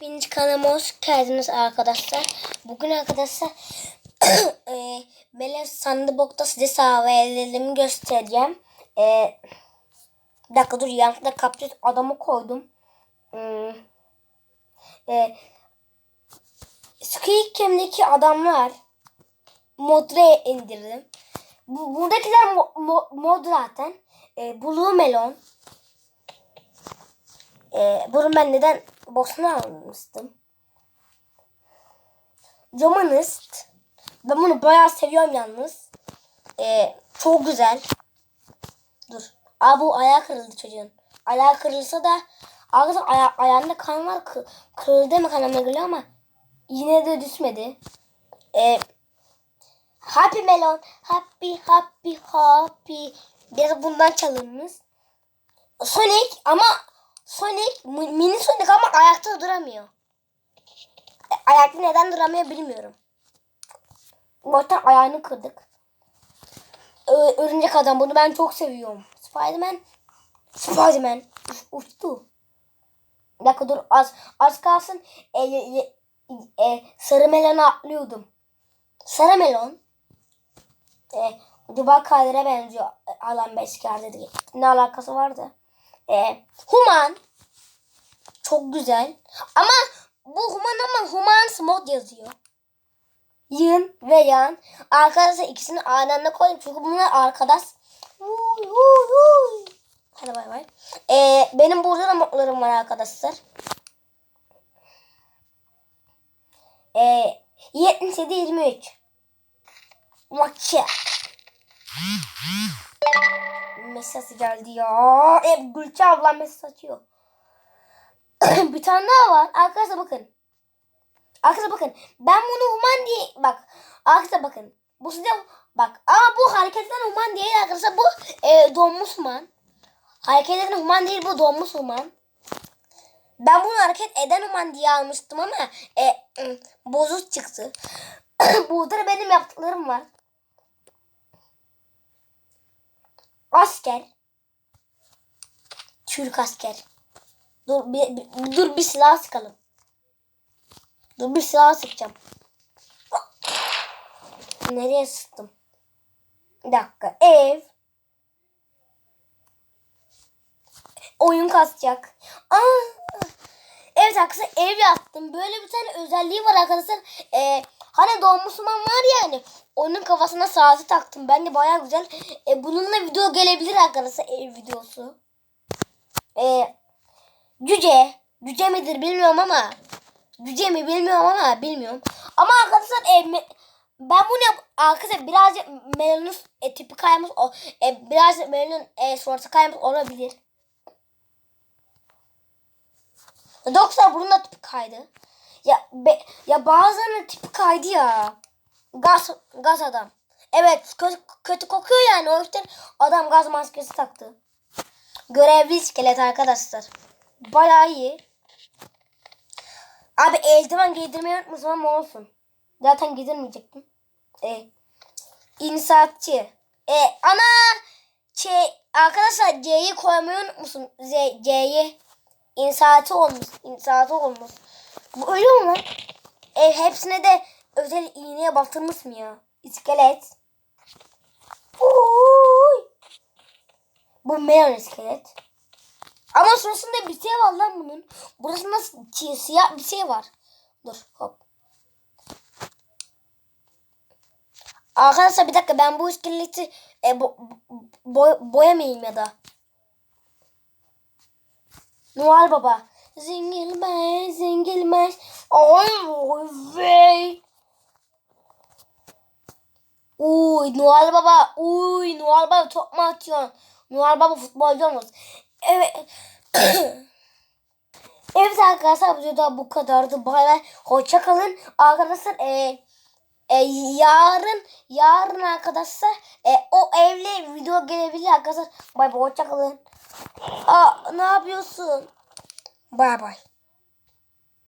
Hepiniz kanalıma hoş geldiniz arkadaşlar. Bugün arkadaşlar e, Melek Sandıbok'ta size sağlayalım göstereceğim. E, bir dakika dur yanlışlıkla kaptüs adamı koydum. Hmm. E, Squid Game'deki adamlar modre indirdim. Bu, buradakiler mo, mo, mod zaten. E, Blue Melon. E, bunu ben neden boşuna almıştım? Romanist. Ben bunu bayağı seviyorum yalnız. E, çok güzel. Dur. Aa bu ayağı kırıldı çocuğun. Ayağı kırılsa da arkadaşlar aya ayağında kan var. Kı kırıldı mı kanama geliyor ama yine de düşmedi. E, happy Melon. Happy happy happy. Biraz bundan çalınmış. Sonic ama Sonic mi- mini Sonic ama ayakta duramıyor. E, ayakta neden duramıyor bilmiyorum. Zaten ayağını kırdık. Örümcek adam bunu ben çok seviyorum. Spiderman Spiderman uçtu. Bir dakika az az kalsın. E, e, e, sarı melona atlıyordum. Sarı melon e, Dubai Kadir'e benziyor. Alan Beşker'de değil. Ne alakası vardı? E, Human. Çok güzel. Ama bu Human ama Human mod yazıyor. Yın ve yan. Arkadaşlar ikisini aynı anda koydum. Çünkü bunlar arkadaş. Huy, huy, huy. Hadi bay bay. E, benim burada da modlarım var arkadaşlar. E, 77-23. Maçı. Mesaj geldi ya. Hep Gülçe ablam mesaj atıyor. bir tane daha var. Arkadaşlar bakın. Arkadaşlar bakın. Ben bunu human diye bak. Arkadaşlar bakın. Bu size bak. Ama bu hareketten human değil arkadaşlar. Bu e, donmuş human. Hareket eden human değil bu donmuş human. Ben bunu hareket eden human diye almıştım ama e, bozuk çıktı. Burada da benim yaptıklarım var. Asker. Türk asker. Dur bir, bir- dur bir silah sıkalım. Dur bir silah sıkacağım. Nereye sıktım? Bir dakika. Ev. Oyun kasacak. Aa, evet arkadaşlar ev yaptım. Böyle bir tane özelliği var arkadaşlar. Ee, hani Doğan Müslüman var ya hani. Onun kafasına saati taktım. Bence baya güzel. E, bununla video gelebilir arkadaşlar ev videosu. E, cüce. Cüce midir bilmiyorum ama. Cüce mi bilmiyorum ama bilmiyorum. Ama arkadaşlar e, me- ben bunu yap arkadaşlar birazcık melonun e, tipi kaymış o e, birazcık melonun e, suratı kaymış olabilir. Doksa bunun da tipi kaydı. Ya be, ya bazen tipi kaydı ya. Gaz gaz adam. Evet kötü, kötü kokuyor yani o yüzden adam gaz maskesi taktı. Görevli iskelet arkadaşlar. Bayağı iyi. Abi eldiven giydirmeyi unutmuşum ama olsun. Zaten giydirmeyecektim. E, insaatçı. E, ana şey arkadaşlar C'yi koymayı unutmuşum. Z, C'yi. İnsaatı olmuş. İnsaatı olmuş. Bu öyle mi lan? E, hepsine de özel iğneye batırmış mı ya? İskelet. Uy. Bu meyan iskelet. Ama sonrasında bir şey var lan bunun. Burasında si- siyah bir şey var. Dur hop. Arkadaşlar bir dakika ben bu iskeleti e, bo, bo, boyamayayım ya da. Noel Baba. Zingilmez, zingilmez. Ay vey. Uy Noel Baba. Uy Noel Baba top mu atıyorsun? Noel Baba futbolcu olmaz. Evet. evet arkadaşlar bu videoda bu kadardı. Bay bay. Hoşça kalın. Arkadaşlar e, e, yarın yarın arkadaşlar e, o evle video gelebilir arkadaşlar. Bay bay hoşça kalın. Aa, ne yapıyorsun? Bay bay.